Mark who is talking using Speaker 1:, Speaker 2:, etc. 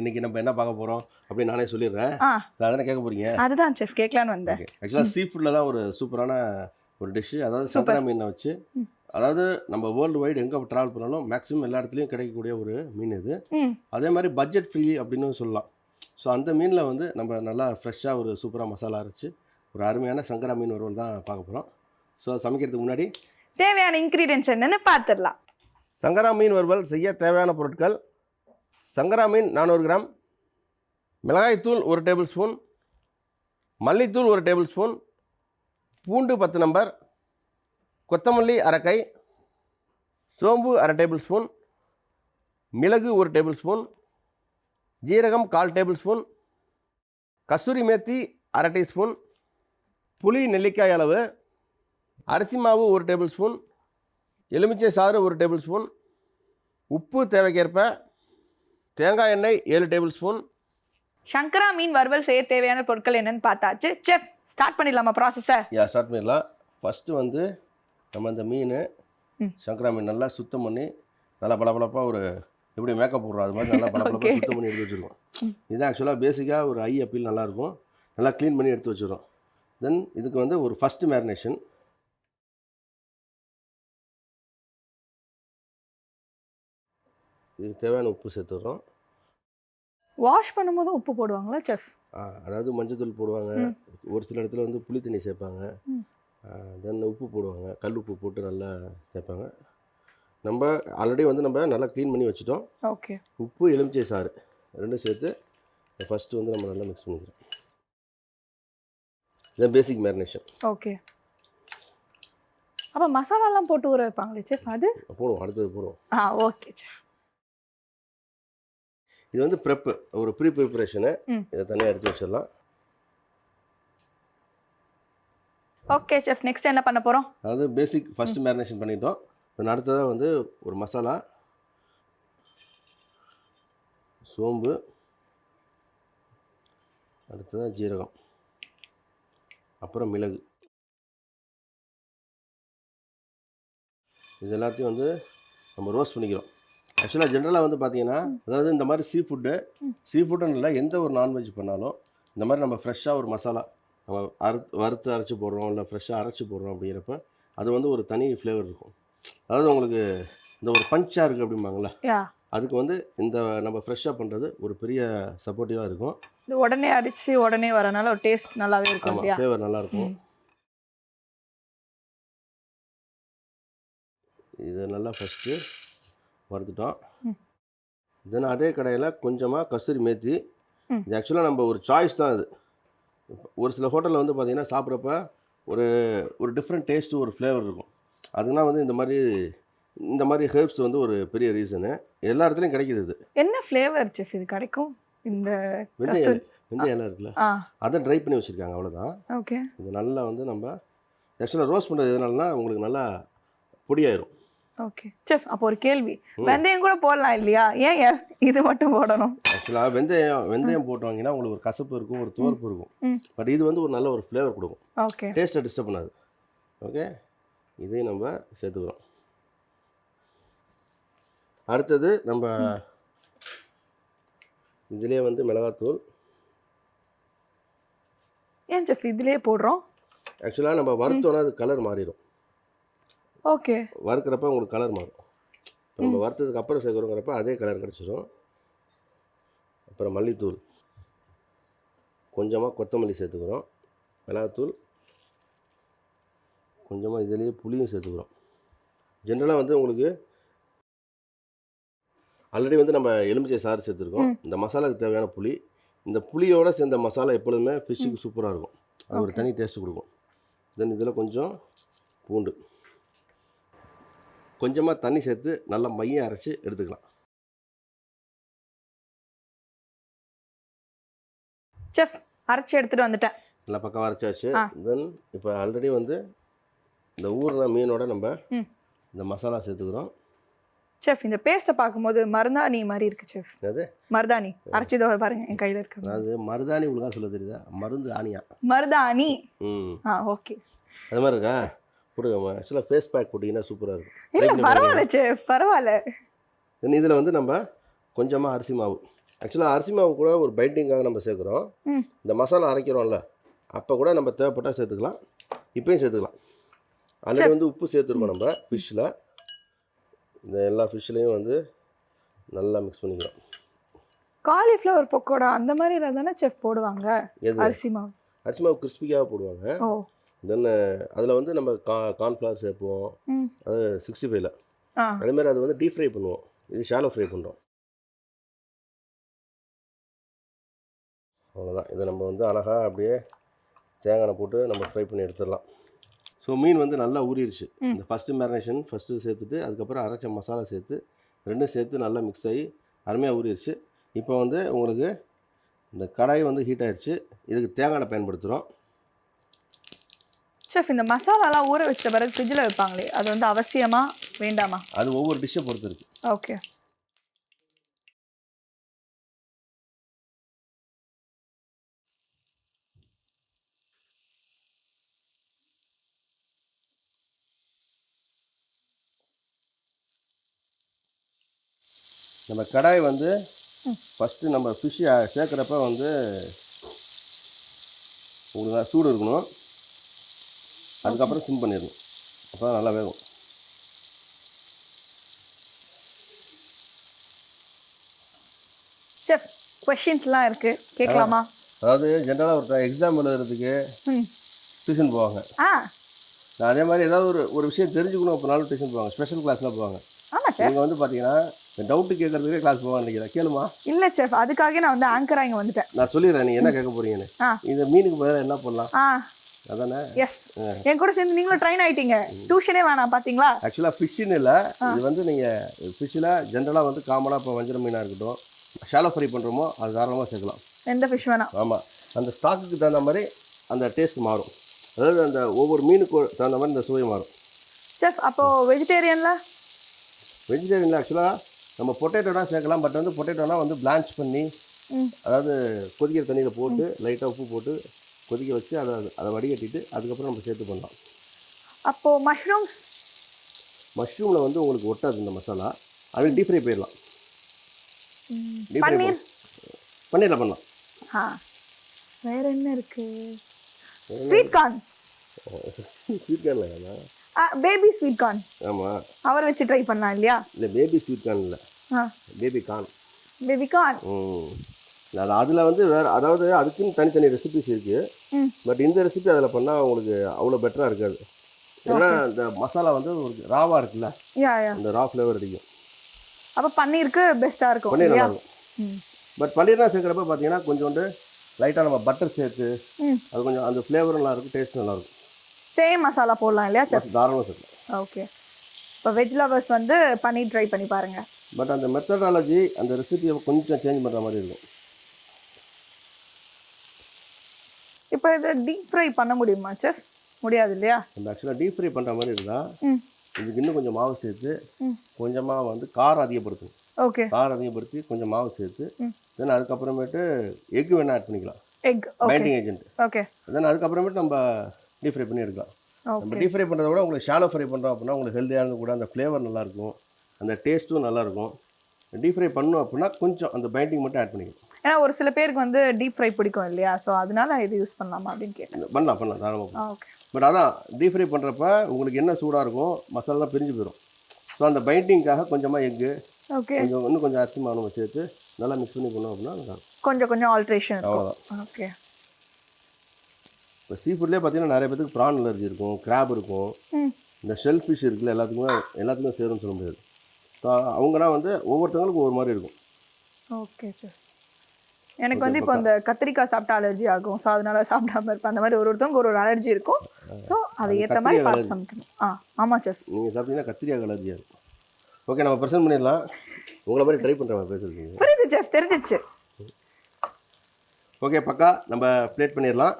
Speaker 1: இன்னைக்கு நம்ம என்ன பார்க்க போறோம் அப்படின்னு நானே சொல்லிடுறேன். அதானே கேட்க போறீங்க?
Speaker 2: அதுதான் செஃப் கேட்கலான்னு வந்தேன்.
Speaker 1: ஆக்சுவலாக சீ ஃபுட்டில் தான் ஒரு சூப்பரான ஒரு டிஷ்ஷு அதாவது. சங்கரா மீனை வச்சு. அதாவது நம்ம வேர்ல்டு வைடு எங்கே ட்ராவல் பண்ணாலும் மேக்ஸிமம் எல்லா இடத்துலையும் கிடைக்கக்கூடிய ஒரு மீன் இது. அதே மாதிரி பட்ஜெட் ஃப்ரீ அப்படின்னு சொல்லலாம். ஸோ அந்த மீனில் வந்து நம்ம நல்லா ஃப்ரெஷ்ஷாக ஒரு சூப்பராக மசாலா அரைச்சு ஒரு அருமையான சங்கரா மீன் வறுவல் தான் பார்க்க போகிறோம் ஸோ சமைக்கிறதுக்கு முன்னாடி
Speaker 2: தேவையான இன்க்ரீடியன்ஸ் என்னன்னு பார்த்துடலாம்.
Speaker 1: சங்கரா மீன் வறுவல் செய்ய தேவையான பொருட்கள் சங்கரா மீன் நானூறு கிராம். மிளகாய்த்தூள் ஒரு டேபிள் ஸ்பூன் மல்லித்தூள் ஒரு டேபிள் ஸ்பூன் பூண்டு பத்து நம்பர். கொத்தமல்லி அரைக்கை சோம்பு அரை டேபிள் ஸ்பூன் மிளகு ஒரு டேபிள் ஸ்பூன் ஜீரகம் கால் டேபிள் ஸ்பூன் கஸ்தூரி மேத்தி அரை டீஸ்பூன். புளி நெல்லிக்காய் அளவு. அரிசி மாவு ஒரு டேபிள் ஸ்பூன் எலுமிச்சை சாறு ஒரு டேபிள் ஸ்பூன் உப்பு தேவைக்கேற்ப தேங்காய் எண்ணெய் ஏழு டேபிள் ஸ்பூன்.
Speaker 2: சங்கரா மீன் வறுவல் செய்ய தேவையான பொருட்கள் என்னன்னு பார்த்தாச்சு. செஃப் ஸ்டார்ட் பண்ணிடலாமா ப்ராசஸை
Speaker 1: யா ஸ்டார்ட் பண்ணிடலாம். ஃபஸ்ட்டு வந்து நம்ம இந்த மீன். சங்கரா மீன் நல்லா சுத்தம் பண்ணி நல்லா பளபளப்பாக ஒரு எப்படி மேக்கப் போடுறோம் அது மாதிரி நல்லா பளபளப்பாக. சுத்தம் பண்ணி எடுத்து வச்சுருக்கோம் இது ஆக்சுவலாக பேசிக்காக ஒரு ஐ அப்பீல் நல்லாயிருக்கும் நல்லா க்ளீன் பண்ணி எடுத்து வச்சுருக்கோம் தென் இதுக்கு வந்து ஒரு ஃபஸ்ட்டு மேரினேஷன் இதுக்கு தேவையான உப்பு சேர்த்துடுறோம்.
Speaker 2: வாஷ் பண்ணும்போது உப்பு போடுவாங்களா செஃப்
Speaker 1: ஆ, அதாவது மஞ்சத்தூள் போடுவாங்க. ஒரு சில இடத்துல வந்து புளி தண்ணி சேர்ப்பாங்க. தென் உப்பு போடுவாங்க. கல் உப்பு போட்டு நல்லா சேர்ப்பாங்க. நம்ம ஆல்ரெடி வந்து நம்ம நல்லா க்ளீன் பண்ணி வச்சுட்டோம்.
Speaker 2: ஓகே.
Speaker 1: உப்பு எலுமிச்சை சாறு ரெண்டும் சேர்த்து ஃபஸ்ட்டு வந்து நம்ம நல்லா மிக்ஸ் பண்ணிக்கிறோம். இதான் பேசிக் மேரினேஷன்
Speaker 2: ஓகே. அப்போ மசாலாலாம் போட்டு ஊற வைப்பாங்களே செஃப் அது?
Speaker 1: போடுவோம் அடுத்தது போடுவோம்.
Speaker 2: ஆ ஓகே செஃப்
Speaker 1: இது வந்து ப்ரெப்பு ஒரு ப்ரீ ப்ரிப்பரேஷனு. இதை தனியாக எடுத்து வச்சிடலாம்.
Speaker 2: ஓகே செஃப் நெக்ஸ்ட் என்ன பண்ண போகிறோம்
Speaker 1: அதாவது பேசிக் ஃபஸ்ட்டு மேரினேஷன் பண்ணிட்டோம். தென் அடுத்ததாக வந்து ஒரு மசாலா சோம்பு அடுத்ததாக ஜீரகம் அப்புறம் மிளகு. இது எல்லாத்தையும் வந்து நம்ம ரோஸ்ட் பண்ணிக்கிறோம். ஆக்சுவலாக ஜென்ரலாக வந்து பார்த்தீங்கன்னா அதாவது இந்த மாதிரி சீ ஃபுட்டு. சீ ஃபுட்டுன்னு இல்லை எந்த ஒரு நான்வெஜ் பண்ணாலும் இந்த மாதிரி நம்ம ஃப்ரெஷ்ஷாக ஒரு மசாலா நம்ம அறுத்து வறுத்து அரைச்சி போடுறோம் இல்லை ஃப்ரெஷ்ஷாக அரைச்சி போடுறோம் அப்படிங்கிறப்ப அது வந்து ஒரு தனி ஃப்ளேவர் இருக்கும். அதாவது உங்களுக்கு இந்த ஒரு பஞ்சாக இருக்குது அப்படிம்பாங்களே அதுக்கு வந்து இந்த நம்ம ஃப்ரெஷ்ஷாக பண்ணுறது ஒரு பெரிய சப்போர்ட்டிவாக இருக்கும்.
Speaker 2: இது உடனே அடிச்சு உடனே வரனால ஒரு டேஸ்ட் நல்லாவே இருக்கும்
Speaker 1: ஃப்ளேவர் நல்லாயிருக்கும். இதை நல்லா ஃபஸ்ட்டு வறுத்துட்டோம். தென் அதே கடையில் கொஞ்சமாக கஸ்தூரி மேத்தி. இது ஆக்சுவலாக நம்ம ஒரு சாய்ஸ் தான் இது ஒரு சில ஹோட்டலில் வந்து பார்த்தீங்கன்னா சாப்பிட்றப்ப ஒரு ஒரு டிஃப்ரெண்ட் டேஸ்ட்டு ஒரு ஃப்ளேவர் இருக்கும். அதுனா வந்து இந்த மாதிரி இந்த மாதிரி ஹெர்ப்ஸ் வந்து ஒரு பெரிய ரீசனு எல்லா இடத்துலையும் கிடைக்கிது இது.
Speaker 2: என்ன ஃப்ளேவர் செஃப் இது கிடைக்கும்? இந்த
Speaker 1: வெந்தய
Speaker 2: கஸ்தூரி
Speaker 1: வெந்தய இலை இருக்குல்ல? அதை ட்ரை பண்ணி வச்சுருக்காங்க அவ்வளோதான்
Speaker 2: ஓகே
Speaker 1: இது நல்லா வந்து நம்ம ஆக்சுவலாக ரோஸ்ட் பண்ணுறது எதனாலனா உங்களுக்கு நல்லா பொடியாயிரும்.
Speaker 2: ஓகே செஃப் அப்போ ஒரு கேள்வி. வெந்தயம் கூட போடலாம் இல்லையா? ஏன் இது மட்டும் போடணும்?
Speaker 1: ஆக்சுவலாக வெந்தயம் வெந்தயம் போட்டு வாங்கினா உங்களுக்கு ஒரு கசப்பு இருக்கும் ஒரு துவர்ப்பு. இருக்கும். பட் இது வந்து ஒரு நல்ல ஒரு ஃப்ளேவர் கொடுக்கும்.
Speaker 2: ஓகே
Speaker 1: டேஸ்ட்டை டிஸ்டர்ப் பண்ணாது. ஓகே இதையும் நம்ம சேர்த்துக்கிறோம். அடுத்தது நம்ம இதுலேயே வந்து மிளகாத்தூள்.
Speaker 2: ஏன் செஃப் இதுலயே போடுறோம்?
Speaker 1: ஆக்சுவலாக நம்ம வறுத்தோன்னா அது கலர் மாறிடும்.
Speaker 2: ஓகே.
Speaker 1: வறுக்கிறப்ப உங்களுக்கு கலர் மாறும். இப்போ நம்ம வறுத்ததுக்கு அப்புறம் சேர்க்குறோங்கிறப்ப அதே கலர் கிடச்சிடும் அப்புறம் மல்லித்தூள். கொஞ்சமாக கொத்தமல்லி சேர்த்துக்கிறோம். மிளகாத்தூள். கொஞ்சமாக இதுலேயே புளியும் சேர்த்துக்கிறோம். ஜென்ரலாக வந்து உங்களுக்கு ஆல்ரெடி வந்து நம்ம எலுமிச்சை சாறு சேர்த்துருக்கோம். இந்த மசாலாவுக்கு தேவையான புளி. இந்த புளியோட சேர்ந்த மசாலா எப்பொழுதுமே ஃபிஷ்ஷுக்கு சூப்பராக இருக்கும். அது ஒரு. தனி டேஸ்ட் கொடுக்கும். தென் இதில் கொஞ்சம் பூண்டு. கொஞ்சமாக தண்ணி சேர்த்து நல்லா மையம் அரைச்சி எடுத்துக்கலாம்.
Speaker 2: செஃப் அரைச்சி எடுத்துட்டு வந்துட்டேன்.
Speaker 1: நல்லா பக்கம் அரைச்சாச்சு. தென் இப்போ ஆல்ரெடி வந்து இந்த ஊறின மீனோட நம்ம. இந்த மசாலா சேர்த்துக்கிறோம்.
Speaker 2: செஃப் இந்த பேஸ்ட்டை பார்க்கும்போது மருதாணி மாதிரி இருக்கு செஃப்.
Speaker 1: அது
Speaker 2: மருதாணி. அரைச்சதோ பாருங்க என் கையில இருக்கு.
Speaker 1: அதாவது மருதாணி ஒழுங்கா சொல்ல தெரியுதா? மருந்து ஆணியா?
Speaker 2: மருதாணி.
Speaker 1: ம்.
Speaker 2: ஆ ஓகே.
Speaker 1: அது மாதிரி இருக்கா? போடுங்க ஆக்சுவலாக ஃபேஸ் பேக் போட்டிங்கன்னா சூப்பராக இருக்கும்.
Speaker 2: இல்ல பரவாயில்ல செஃப் பரவாயில்ல.
Speaker 1: தென் இதில் வந்து நம்ம கொஞ்சமாக அரிசி மாவு. ஆக்சுவலாக அரிசி மாவு கூட ஒரு பைண்டிங்காக நம்ம சேர்க்குறோம். இந்த மசாலா அரைக்கிறோம்ல அப்போ கூட நம்ம தேவைப்பட்டால் சேர்த்துக்கலாம். இப்பயும் சேர்த்துக்கலாம். ஆல்ரெடி வந்து உப்பு சேர்த்துருக்கோம் நம்ம ஃபிஷ்ஷில் இந்த எல்லா ஃபிஷ்லேயும் வந்து நல்லா மிக்ஸ் பண்ணிக்கிறோம்.
Speaker 2: காலிஃப்ளவர் பக்கோடா அந்த மாதிரி தானே செஃப் போடுவாங்க அரிசி மாவு?
Speaker 1: அரிசி மாவு கிறிஸ்பிக்காக போடுவாங்க.
Speaker 2: ஓ.
Speaker 1: தென் அதில் வந்து நம்ம கா கார்ன்ஃப்ளவர் சேர்ப்போம். அது சிக்ஸ்டி ஃபைவ்ல அதேமாதிரி அது வந்து டீப் ஃப்ரை பண்ணுவோம். இது ஷாலோ ஃப்ரை பண்ணுறோம் அவ்வளோதான் இதை நம்ம வந்து அழகாக அப்படியே தேங்காய் போட்டு நம்ம ஃப்ரை பண்ணி எடுத்துடலாம். ஸோ மீன் வந்து நல்லா ஊறிடுச்சு. இந்த ஃபஸ்ட்டு மேரினேஷன் ஃபஸ்ட்டு சேர்த்துட்டு அதுக்கப்புறம் அரைச்ச மசாலா சேர்த்து ரெண்டும் சேர்த்து நல்லா மிக்ஸ் ஆகி அருமையாக ஊறிடுச்சு இப்போ வந்து உங்களுக்கு இந்த கடாய் வந்து ஹீட் ஆயிடுச்சு இதுக்கு தேங்காய் பயன்படுத்துகிறோம்
Speaker 2: செஃப் இந்த மசாலாலாம் ஊற வச்ச பிறகு ஃப்ரிட்ஜில் வைப்பாங்களே அது வந்து அவசியமா வேண்டாமா?
Speaker 1: அது ஒவ்வொரு டிஷ்ஷை பொறுத்து இருக்கு
Speaker 2: ஓகே
Speaker 1: நம்ம கடாய் வந்து ஃபஸ்ட்டு நம்ம ஃபிஷ் சேர்க்குறப்ப வந்து உங்களுக்கு சூடு இருக்கணும். அதுக்கப்புறம் சிம் பண்ணிடணும். அப்போ தான் நல்லா வேகும்.
Speaker 2: செஃப் கொஷின்ஸ்லாம் இருக்கு. கேட்கலாமா?
Speaker 1: அதாவது ஜென்ரலாக ஒரு எக்ஸாம் எழுதுறதுக்கு டியூஷன் போவாங்க.
Speaker 2: ஆ.
Speaker 1: நான் அதே மாதிரி ஏதாவது ஒரு ஒரு விஷயம் தெரிஞ்சுக்கணும் அப்படினாலும் டியூஷன் போவாங்க. ஸ்பெஷல் கிளாஸ்லாம் போவாங்க. நீங்கள் வந்து பார்த்தீங்கன்னா டவுட்டு கேட்கறதுக்கே கிளாஸ் போவாங்க நினைக்கிறேன். கேளுமா?
Speaker 2: இல்லை செஃப் அதுக்காக நான் வந்து ஆங்கராக இங்கே வந்துட்டேன்.
Speaker 1: நான் சொல்லிடுறேன் நீங்கள் என்ன கேட்க போறீங்கன்னு. இந்த மீனுக்கு பதிலாக என்ன பண்ணலாம் அதானே?
Speaker 2: எஸ் என் கூட சேர்ந்து நீங்களும் ட்ரைன் ஆயிட்டீங்க. டியூஷனே வேணாம் பாத்தீங்களா?
Speaker 1: ஆக்சுவலாக ஃபிஷ்ஷுன்னு இல்லை. இது வந்து நீங்கள் ஃபிஷ்ஷில் ஜென்ரலாக வந்து காமனாக இப்போ வஞ்சர மீனாக இருக்கட்டும் ஷாலோ ஃப்ரை பண்ணுறோமோ அது தாராளமாக சேர்க்கலாம்.
Speaker 2: எந்த ஃபிஷ் வேணாம்.
Speaker 1: ஆமாம் அந்த ஸ்டாக்குக்கு தகுந்த மாதிரி அந்த டேஸ்ட் மாறும். அதாவது அந்த ஒவ்வொரு மீனுக்கு தகுந்த மாதிரி இந்த சுவை மாறும்.
Speaker 2: செஃப் அப்போ வெஜிடேரியன்ல
Speaker 1: வெஜிடேரியனில் ஆக்சுவலாக நம்ம பொட்டேட்டோனா சேர்க்கலாம். பட் வந்து பொட்டேட்டோனா வந்து பிளான்ச் பண்ணி. அதாவது கொதிக்கிற தண்ணியில் போட்டு லைட்டாக உப்பு போட்டு கொதிக்க வச்சு அதை அதை வடிகட்டிட்டு அதுக்கப்புறம் நம்ம சேர்த்து பண்ணலாம்.
Speaker 2: அப்போ மஷ்ரூம்ஸ்
Speaker 1: மஷ்ரூமில் வந்து உங்களுக்கு ஒட்டாது இந்த மசாலா. அது டீப் ஃப்ரை போயிடலாம். Deep fry
Speaker 2: paneer?
Speaker 1: பன்னீரில் பண்ணலாம்.
Speaker 2: ஆ வேற என்ன இருக்கு? ஸ்வீட் கார்ன்
Speaker 1: ஸ்வீட் கார்னில்
Speaker 2: பேபி ஸ்வீட் கார்ன்
Speaker 1: ஆமாம்
Speaker 2: அவர் வச்சு ட்ரை பண்ணலாம் இல்லையா?
Speaker 1: இல்லை பேபி ஸ்வீட் கார்ன் இல்லை.
Speaker 2: ஆ.
Speaker 1: பேபி கார்ன்
Speaker 2: பேபி கார்ன்
Speaker 1: ம். அதில் வந்து வேறு அதாவது அதுக்குன்னு தனித்தனி ரெசிபிஸ் இருக்குது பட் இந்த ரெசிபி அதில் பண்ணால் உங்களுக்கு அவ்வளோ பெட்டராக இருக்காது. ஏன்னா இந்த மசாலா வந்து ஒரு ராவாக இருக்குல்ல? அந்த ரா ஃப்ளேவர் அடிக்கும்.
Speaker 2: அப்போ பன்னீருக்கு பெஸ்ட்டாக இருக்கும்
Speaker 1: பன்னீர் நல்லா இருக்கும். பட் பன்னீர்லாம் சேர்க்குறப்ப பார்த்தீங்கன்னா கொஞ்சோண்டு லைட்டாக நம்ம பட்டர் சேர்த்து அது கொஞ்சம் அந்த ஃப்ளேவர் நல்லா இருக்கும் டேஸ்ட் நல்லா இருக்கும்.
Speaker 2: சேம் மசாலா போடலாம் இல்லையா செஃப்
Speaker 1: தாராளமாக சேர்க்கலாம்.
Speaker 2: ஓகே இப்போ வெஜ் லவர்ஸ் வந்து பன்னீர் ட்ரை பண்ணி பாருங்க.
Speaker 1: பட் அந்த மெத்தடாலஜி அந்த ரெசிபியை கொஞ்சம் சேஞ்ச் பண்ணுற மாதிரி இருக்கும்.
Speaker 2: இப்போ இதை டீப் ஃப்ரை பண்ண முடியுமா செஃப் முடியாது இல்லையா?
Speaker 1: நம்ம ஆக்சுவலாக டீப் ஃப்ரை பண்ணுற மாதிரி இருந்தால் இதுக்கு இன்னும் கொஞ்சம் மாவு சேர்த்து கொஞ்சமாக வந்து காரம் அதிகப்படுத்தும்
Speaker 2: ஓகே.
Speaker 1: காரம் அதிகப்படுத்தி கொஞ்சம் மாவு சேர்த்து. தென் அதுக்கப்புறமேட்டு எக் வேணால் ஆட் பண்ணிக்கலாம்.
Speaker 2: Egg
Speaker 1: binding agent
Speaker 2: okay
Speaker 1: then அதுக்கப்புறமேட்டு நம்ம டீப் ஃப்ரை பண்ணி எடுக்கலாம். நம்ம டீப் ஃப்ரை பண்ணுறத விட உங்களுக்கு ஷாலோ ஃப்ரை பண்ணுறோம் அப்படின்னா உங்களுக்கு ஹெல்த்தியானது கூட அந்த ஃப்ளேவர் நல்லாயிருக்கும் அந்த டேஸ்ட்டும் நல்லாயிருக்கும் டீப் ஃப்ரை பண்ணோம் அப்படின்னா கொஞ்சம் அந்த பைண்டிங் மட்டும் ஆட் பண்ணிக்கலாம்.
Speaker 2: ஏன்னா ஒரு சில பேருக்கு வந்து டீப் ஃப்ரை பிடிக்கும் இல்லையா? ஸோ அதனால இது யூஸ் பண்ணலாமா அப்படின்னு கேட்டேன்.
Speaker 1: பண்ணலாம் பண்ணலாம் தாராளமாக
Speaker 2: ஓகே
Speaker 1: பட் அதான் டீப் ஃப்ரை பண்ணுறப்ப உங்களுக்கு என்ன சூடாக இருக்கும் மசாலாலாம் பிரிஞ்சு போயிடும் ஸோ அந்த பைண்டிங்காக கொஞ்சமாக எக்கு
Speaker 2: ஓகே
Speaker 1: கொஞ்சம் இன்னும் கொஞ்சம் அரிசி மாவு சேர்த்து நல்லா மிக்ஸ் பண்ணி பண்ணோம் அப்படின்னா.
Speaker 2: கொஞ்சம் கொஞ்சம் ஆல்ட்ரேஷன்
Speaker 1: அவ்வளோதான்
Speaker 2: ஓகே
Speaker 1: இப்போ சீ ஃபுட்லேயே பார்த்தீங்கன்னா நிறைய பேருக்கு ப்ரான் அலர்ஜி இருக்கும் கிராப் இருக்கும். இந்த ஷெல் ஃபிஷ் இருக்குல்ல எல்லாத்துக்குமே எல்லாத்துக்குமே சேரும்னு சொல்ல முடியாது. ஸோ அவங்கன்னா வந்து ஒவ்வொருத்தவங்களுக்கும் ஒவ்வொரு மாதிரி இருக்கும்.
Speaker 2: ஓகே செஃப் எனக்கு வந்து இப்போ இந்த கத்திரிக்காய் சாப்பிட்டா அலர்ஜி ஆகும். ஸோ அதனால சாப்பிடாம இருப்பேன். அந்த மாதிரி ஒரு ஒருத்தவங்க ஒரு ஒரு அலர்ஜி இருக்கும். ஸோ அதை ஏற்ற மாதிரி பார்த்து சமைக்கணும். ஆ ஆமாம் செஃப்
Speaker 1: நீங்கள் சாப்பிட்டீங்கன்னா கத்திரிக்காய் அலர்ஜியாக இருக்கும். ஓகே நம்ம ப்ரெசென்ட் பண்ணிடலாம். உங்களை மாதிரி ட்ரை பண்ணுற மாதிரி பேசுறீங்க
Speaker 2: புரியுது செஃப் தெரிஞ்சிச்சு.
Speaker 1: ஓகே பக்கா நம்ம ப்ளேட் பண்ணிடலாம்.